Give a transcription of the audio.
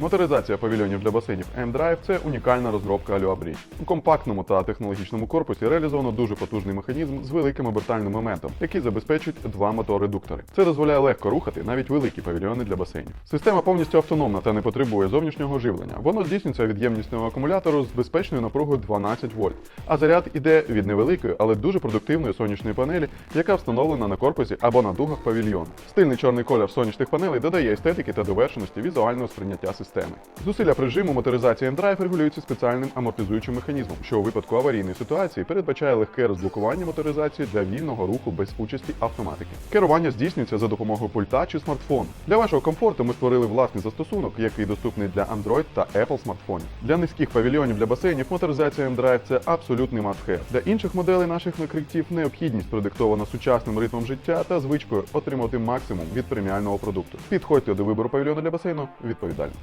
Моторизація павільйонів для басейнів M-Drive – це унікальна розробка Alua У компактному та технологічному корпусі реалізовано дуже потужний механізм з великим обертальним моментом, який забезпечують два мотори-дуктори. Це дозволяє легко рухати навіть великі павільйони для басейнів. Система повністю автономна та не потребує зовнішнього живлення. Воно здійснюється від ємнісного акумулятору з безпечною напругою 12 вольт. А заряд іде від невеликої, але дуже продуктивної сонячної панелі, яка встановлена на корпусі або на дугах павільйону. Стильний чорний колір сонячних панелей додає естетики та довершеності візуального сприйняття системи. Зусилля прижиму моторизації M-Drive регулюються спеціальним амортизуючим механізмом, що у випадку аварійної ситуації передбачає легке розблокування моторизації для вільного руху без участі автоматики. Керування здійснюється за допомогою пульта чи смартфону. Для вашого комфорту ми створили власний застосунок, який доступний для Android та Apple смартфонів. Для низьких павільйонів для басейнів моторизація M-Drive – це абсолютний must-have. Для інших моделей наших накриттів необхідність продиктована сучасним ритмом життя та звичкою отримати максимум від преміального продукту. Підходьте до вибору павільйону для басейну відповідально.